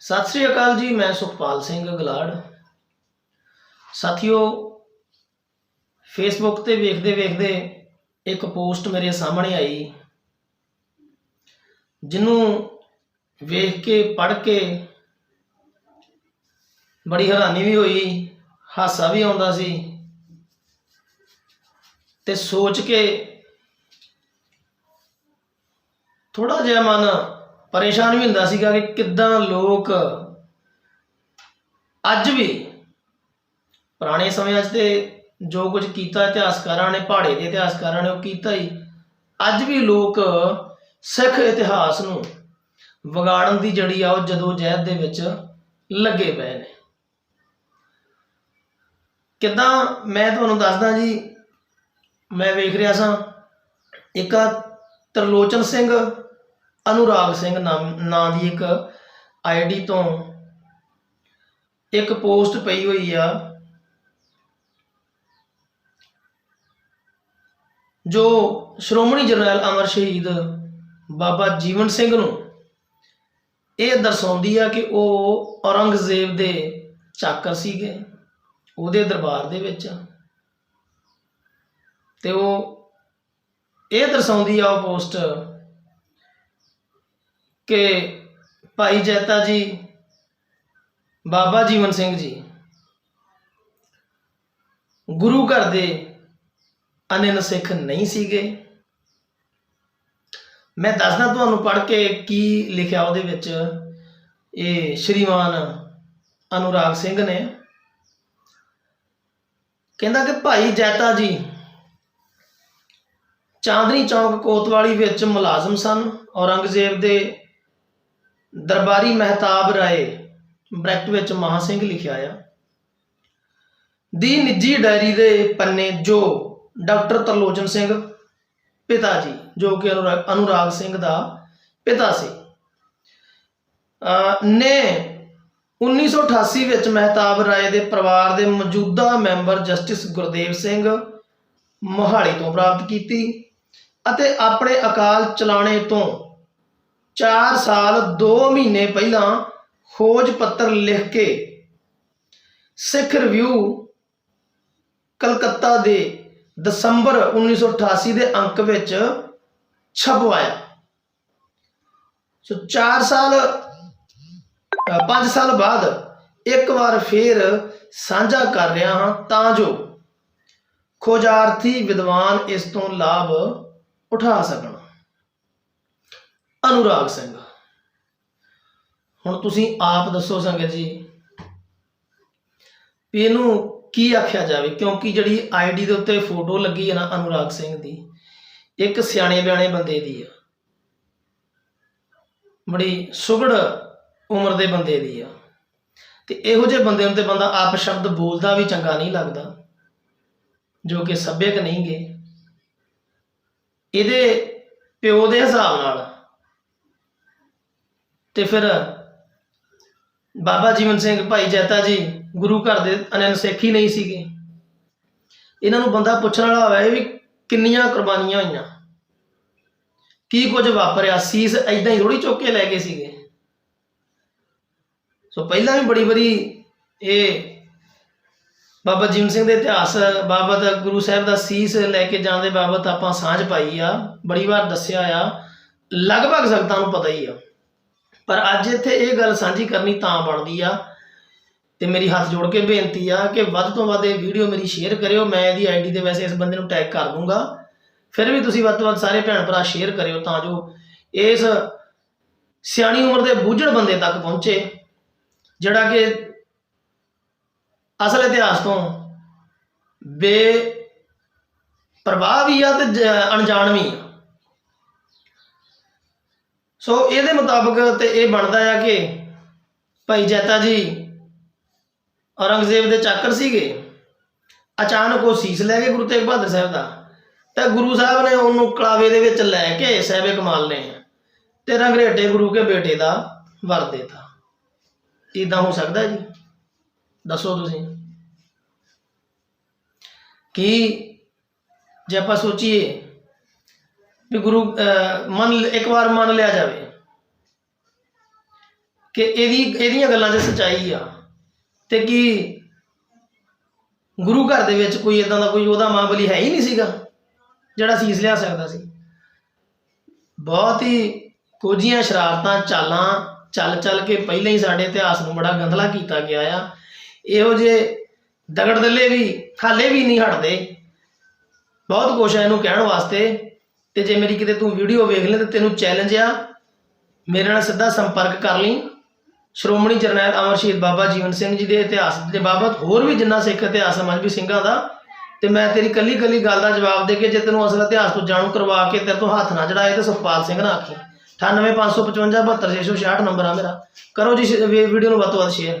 ਸਤਿ ਸ੍ਰੀ ਅਕਾਲ ਜੀ, ਮੈਂ ਸੁਖਪਾਲ ਸਿੰਘ ਗਲਾੜ। ਸਾਥੀਓ ਫੇਸਬੁੱਕ ਤੇ ਵੇਖਦੇ ਵੇਖਦੇ ਇੱਕ ਪੋਸਟ ਮੇਰੇ ਸਾਹਮਣੇ ਆਈ, ਜਿਹਨੂੰ ਵੇਖ ਕੇ, ਪੜ੍ਹ ਕੇ ਬੜੀ ਹੈਰਾਨੀ ਵੀ ਹੋਈ, ਹਾਸਾ ਵੀ ਆਉਂਦਾ ਸੀ ਤੇ ਸੋਚ ਕੇ ਥੋੜਾ ਜਿਹਾ ਮਨ ਪਰੇਸ਼ਾਨ ਵੀ ਹੁੰਦਾ ਸੀਗਾ ਕਿ ਕਿੱਦਾਂ ਲੋਕ ਅੱਜ ਵੀ ਪੁਰਾਣੇ ਸਮਿਆਂ 'ਚ ਤੇ ਜੋ ਕੁਝ ਕੀਤਾ ਇਤਿਹਾਸਕਾਰਾਂ ਨੇ, ਪਹਾੜੇ ਦੇ ਇਤਿਹਾਸਕਾਰਾਂ ਨੇ ਉਹ ਕੀਤਾ ਹੀ। ਅੱਜ ਵੀ ਲੋਕ ਸਿੱਖ ਇਤਿਹਾਸ ਨੂੰ ਵਿਗਾੜਨ ਦੀ ਜੜੀ ਆ ਉਹ ਜਦੋਂ ਜਹਿਦ ਦੇ ਵਿੱਚ ਲੱਗੇ ਪਏ ਨੇ। ਕਿੱਦਾਂ ਮੈਂ ਤੁਹਾਨੂੰ ਦੱਸਦਾ ਜੀ, ਮੈਂ ਵੇਖ ਰਿਹਾ ਸਾਂ, ਇੱਕ ਆ ਤਰਲੋਚਨ ਸਿੰਘ ਅਨੁਰਾਗ ਸਿੰਘ ਨਾਮ, ਨਾਂ ਦੀ ਇੱਕ ਆਈਡੀ ਤੋਂ ਇੱਕ ਪੋਸਟ ਪਈ ਹੋਈ ਆ, ਜੋ ਸ਼੍ਰੋਮਣੀ ਜਰਨੈਲ ਅਮਰ ਸ਼ਹੀਦ ਬਾਬਾ ਜੀਵਨ ਸਿੰਘ ਨੂੰ ਇਹ ਦਰਸਾਉਂਦੀ ਆ ਕਿ ਉਹ ਔਰੰਗਜ਼ੇਬ ਦੇ ਚਾਕਰ ਸੀਗੇ, ਉਹਦੇ ਦਰਬਾਰ ਦੇ ਵਿੱਚ। ਤੇ ਉਹ ਇਹ ਦਰਸਾਉਂਦੀ ਆ ਉਹ ਪੋਸਟ ਕਿ ਭਾਈ ਜੈਤਾ ਜੀ, ਬਾਬਾ ਜੀਵਨ ਸਿੰਘ ਜੀ, ਗੁਰੂ ਘਰ ਦੇ ਅਨੰਨ ਸਿੱਖ ਨਹੀਂ ਸੀਗੇ। ਮੈਂ ਦੱਸਦਾ ਤੁਹਾਨੂੰ ਪੜ੍ਹ ਕੇ ਕੀ ਲਿਖਿਆ ਉਹਦੇ ਵਿੱਚ। ਇਹ ਸ਼੍ਰੀਮਾਨ ਅਨੁਰਾਗ ਸਿੰਘ ਨੇ। ਕਹਿੰਦਾ ਕਿ ਭਾਈ ਜੈਤਾ ਜੀ, ਚਾਂਦਨੀ ਚੌਕ ਕੋਤਵਾਲੀ ਵਿੱਚ ਮੁਲਾਜ਼ਮ ਸਨ, ਔਰੰਗਜ਼ੇਬ ਦੇ ਦਰਬਾਰੀ ਮਹਿਤਾਬ ਰਾਏ ਬ੍ਰੈਕਟ ਵਿੱਚ ਮਹਾ ਸਿੰਘ ਲਿਖਿਆ ਆ। ਦੀ ਨਿੱਜੀ ਡਾਇਰੀ ਦੇ ਪੰਨੇ ਜੋ ਡਾਕਟਰ ਤਰਲੋਚਨ ਸਿੰਘ ਪਿਤਾ ਜੀ, ਜੋ ਕਿ ਅਨੁਰਾ- ਅਨੁਰਾਗ ਸਿੰਘ ਦਾ ਪਿਤਾ ਸੀ। ਅਹ ਨੇ 1988 ਵਿੱਚ ਮਹਿਤਾਬ ਰਾਏ ਦੇ ਪਰਿਵਾਰ ਦੇ ਮੌਜੂਦਾ ਮੈਂਬਰ ਜਸਟਿਸ ਗੁਰਦੇਵ ਸਿੰਘ ਮੋਹਾਲੀ ਤੋਂ ਪ੍ਰਾਪਤ ਕੀਤੀ ਅਤੇ ਆਪਣੇ ਅਕਾਲ ਚਲਾਣੇ ਤੋਂ 4 ਸਾਲ 2 ਮਹੀਨੇ ਪਹਿਲਾਂ ਖੋਜ ਪੱਤਰ ਲਿਖ ਕੇ ਸਿੱਖ ਰਿਵਿਊ ਕਲਕੱਤਾ ਦੇ ਦਸੰਬਰ 1988 ਦੇ ਅੰਕ ਵਿੱਚ ਛਪਵਾਇਆ। ਸੋ 4 ਸਾਲ 5 ਸਾਲ ਬਾਅਦ ਇੱਕ ਵਾਰ ਫੇਰ ਸਾਂਝਾ ਕਰ ਰਿਹਾ ਹਾਂ ਤਾਂ ਜੋ ਖੋਜਾਰਥੀ ਵਿਦਵਾਨ ਇਸ ਤੋਂ ਲਾਭ ਉਠਾ ਸਕਣ। ਅਨੁਰਾਗ ਸਿੰਘ। ਹੁਣ ਤੁਸੀਂ ਆਪ ਦੱਸੋ ਸੰਗਤ ਜੀ, ਵੀ ਇਹਨੂੰ ਕੀ ਆਖਿਆ ਜਾਵੇ? ਕਿਉਂਕਿ ਜਿਹੜੀ ਆਈਡੀ ਦੇ ਉੱਤੇ ਫੋਟੋ ਲੱਗੀ ਹੈ ਨਾ ਅਨੁਰਾਗ ਸਿੰਘ ਦੀ, ਇੱਕ ਸਿਆਣੇ ਬਿਆਣੇ ਬੰਦੇ ਦੀ ਆ। ਬੜੀ ਸੁਗੜ ਉਮਰ ਦੇ ਬੰਦੇ ਦੀ ਆ। ਤੇ ਇਹੋ ਜਿਹੇ ਬੰਦੇ ਨੂੰ ਤੇ ਬੰਦਾ ਆਪ ਸ਼ਬਦ ਬੋਲਦਾ ਵੀ ਚੰਗਾ ਨਹੀਂ ਲੱਗਦਾ, ਜੋ ਕਿ ਸੱਭਿਅਕ ਨਹੀਂ ਗੇ ਇਹਦੇ ਪਿਓ ਦੇ ਹਿਸਾਬ ਨਾਲ ਤੇ ਫਿਰ ਬਾਬਾ ਜੀਵਨ ਸਿੰਘ ਭਾਈ ਜੈਤਾ ਜੀ ਗੁਰੂ ਘਰ ਦੇ ਅਨੰਨ ਸਿੱਖ ਹੀ ਨਹੀਂ ਸੀਗੇ। ਇਹਨਾਂ ਨੂੰ ਬੰਦਾ ਪੁੱਛਣ ਵਾਲਾ ਹੋਵੇ ਵੀ ਕਿੰਨੀਆਂ ਕੁਰਬਾਨੀਆਂ ਹੋਈਆਂ। ਕੀ ਕੁਝ ਵਾਪਰਿਆ? ਸੀਸ ਐਦਾਂ ਹੀ ਥੋੜੀ ਚੁੱਕ ਕੇ ਲੈ ਗਏ ਸੀਗੇ। ਸੋ ਪਹਿਲਾਂ ਵੀ ਬੜੀ ਵਾਰੀ ਇਹ ਬਾਬਾ ਜੀਵਨ ਸਿੰਘ ਦੇ ਇਤਿਹਾਸ ਬਾਬਤ ਗੁਰੂ ਸਾਹਿਬ ਦਾ ਸੀਸ ਲੈ ਕੇ ਜਾਣ ਦੇ ਬਾਬਤ ਆਪਾਂ ਸਾਂਝ ਪਾਈ ਆ, ਬੜੀ ਵਾਰ ਦੱਸਿਆ ਆ। ਲਗਭਗ ਸੰਗਤਾਂ ਨੂੰ ਪਤਾ ਹੀ ਆ। ਪਰ ਅੱਜ ਇੱਥੇ ਇਹ ਗੱਲ ਸਾਂਝੀ ਕਰਨੀ ਤਾਂ ਬਣਦੀ ਆ ਤੇ ਮੇਰੀ ਹੱਥ ਜੋੜ ਕੇ ਬੇਨਤੀ ਆ ਕਿ ਵੱਧ ਤੋਂ ਵੱਧ ਇਹ ਵੀਡੀਓ ਮੇਰੀ ਸ਼ੇਅਰ ਕਰਿਓ, ਮੈਂ ਇਹਦੀ ਆਈਡੀ ਦੇ ਵੈਸੇ ਇਸ ਬੰਦੇ ਨੂੰ ਟੈਗ ਕਰ ਦੂੰਗਾ। ਫਿਰ ਵੀ ਤੁਸੀਂ ਵੱਧ ਤੋਂ ਵੱਧ ਸਾਰੇ ਭੈਣ ਭਰਾ ਸ਼ੇਅਰ ਕਰਿਓ ਤਾਂ ਜੋ ਇਸ ਸਿਆਣੀ ਉਮਰ ਦੇ ਬੂਝੜ ਬੰਦੇ ਤੱਕ ਪਹੁੰਚੇ, ਜਿਹੜਾ ਕਿ ਅਸਲ ਇਤਿਹਾਸ ਤੋਂ ਬੇ ਪ੍ਰਵਾਹ ਵੀ ਆ ਤੇ ਜ- ਅਣਜਾਣ ਵੀ ਆ। ਸੋ ਇਹਦੇ ਮੁਤਾਬਕ ਤੇ ਇਹ ਬਣਦਾ ਆ ਕਿ ਭਾਈ ਜੈਤਾ ਜੀ ਔਰੰਗਜ਼ੇਬ ਦੇ ਚਾਕਰ ਸੀਗੇ। ਅਚਾਨਕ ਉਹ ਸੀਸ ਲੈ ਕੇ ਗੁਰੂ ਤੇਗ ਬਹਾਦਰ ਸਾਹਿਬ ਦਾ। ਤਾਂ ਗੁਰੂ ਸਾਹਿਬ ਨੇ ਉਹਨੂੰ ਕਲਾਵੇ ਦੇ ਵਿੱਚ ਲੈ ਕੇ ਸਹਿਬੇ ਕਮਾਲ ਨੇ ਤੇ ਰੰਗਰੇਟੇ ਗੁਰੂ ਕੇ ਬੇਟੇ ਦਾ ਵਰ ਦੇਤਾ। ਇਦਾਂ ਹੋ ਸਕਦਾ ਜੀ? ਦੱਸੋ ਤੁਸੀਂ। ਕੀ ਜੇ ਆਪਾਂ ਸੋਚੀਏ ਵੀ ਗੁਰੂ ਅਹ, ਮੰਨ ਲ- ਇੱਕ ਵਾਰ ਮੰਨ ਲਿਆ ਜਾਵੇ ਕਿ ਇਹਦੀ ਇਹਦੀਆਂ ਗੱਲਾਂ 'ਚ ਸਚਾਈ ਆ ਤੇ ਕੀ ਗੁਰੂ ਘਰ ਦੇ ਵਿੱਚ ਕੋਈ ਇਦਾਂ ਦਾ ਕੋਈ ਉਹਦਾ ਮਾਂ ਬਲੀ ਹੈ ਹੀ ਨਹੀਂ ਸੀਗਾ ਜਿਹੜਾ ਸੀਸ ਲਿਆ ਸਕਦਾ ਸੀ। ਬਹੁਤ ਹੀ ਕੋਝੀਆਂ ਸ਼ਰਾਰਤਾਂ ਚਾਲਾਂ ਚੱਲ ਚੱਲ ਕੇ ਪਹਿਲਾਂ ਹੀ ਸਾਡੇ ਇਤਿਹਾਸ ਨੂੰ ਬੜਾ ਗੰਧਲਾ ਕੀਤਾ ਗਿਆ ਆ। ਇਹੋ ਜੇ ਦਗੜ ਦੱਲੇ ਵੀ ਹਾਲੇ ਵੀ ਨਹੀਂ ਹਟਦੇ। ਬਹੁਤ ਕੁਛ ਹੈ ਇਹਨੂੰ ਕਹਿਣ ਵਾਸਤੇ। ਤੇ ਜੇ ਮੇਰੀ ਕਿਤੇ ਤੂੰ ਵੀਡੀਓ ਵੇਖ ਲੈ ਤੇ ਤੈਨੂੰ ਚੈਲੰਜ ਆ, ਮੇਰੇ ਨਾਲ ਸਿੱਧਾ ਸੰਪਰਕ ਕਰ ਲਈ। ਸ਼੍ਰੋਮਣੀ ਜਰਨੈਲ ਅਮਰ ਸ਼ਹੀਦ ਬਾਬਾ ਜੀਵਨ ਸਿੰਘ ਜੀ ਦੇ ਇਤਿਹਾਸ ਦੇ ਬਾਬਤ ਹੋਰ ਵੀ ਜਿੰਨਾ ਸਿੱਖ ਇਤਿਹਾਸ ਹੈ ਮਜਬੀ ਸਿੰਘਾਂ ਦਾ, ਤੇ ਮੈਂ ਤੇਰੀ ਕੱਲੀ ਕੱਲੀ ਗੱਲ ਦਾ ਜਵਾਬ ਦੇ ਕੇ ਜੇ ਤੈਨੂੰ ਅਸਲ ਇਤਿਹਾਸ ਤੋਂ ਜਾਣੂ ਕਰਵਾ ਕੇ ਤੇਰੇ ਤੋਂ ਹੱਥ ਨਾ ਜੜਾਏ ਤੇ ਸੁਖਪਾਲ ਸਿੰਘ ਨਾ ਆਖੀ। 98555 72666 ਨੰਬਰ ਆ ਮੇਰਾ। ਕਰੋ ਜੀ ਵੀਡੀਓ ਨੂੰ ਵੱਧ ਤੋਂ ਵੱਧ ਸ਼ੇਅਰ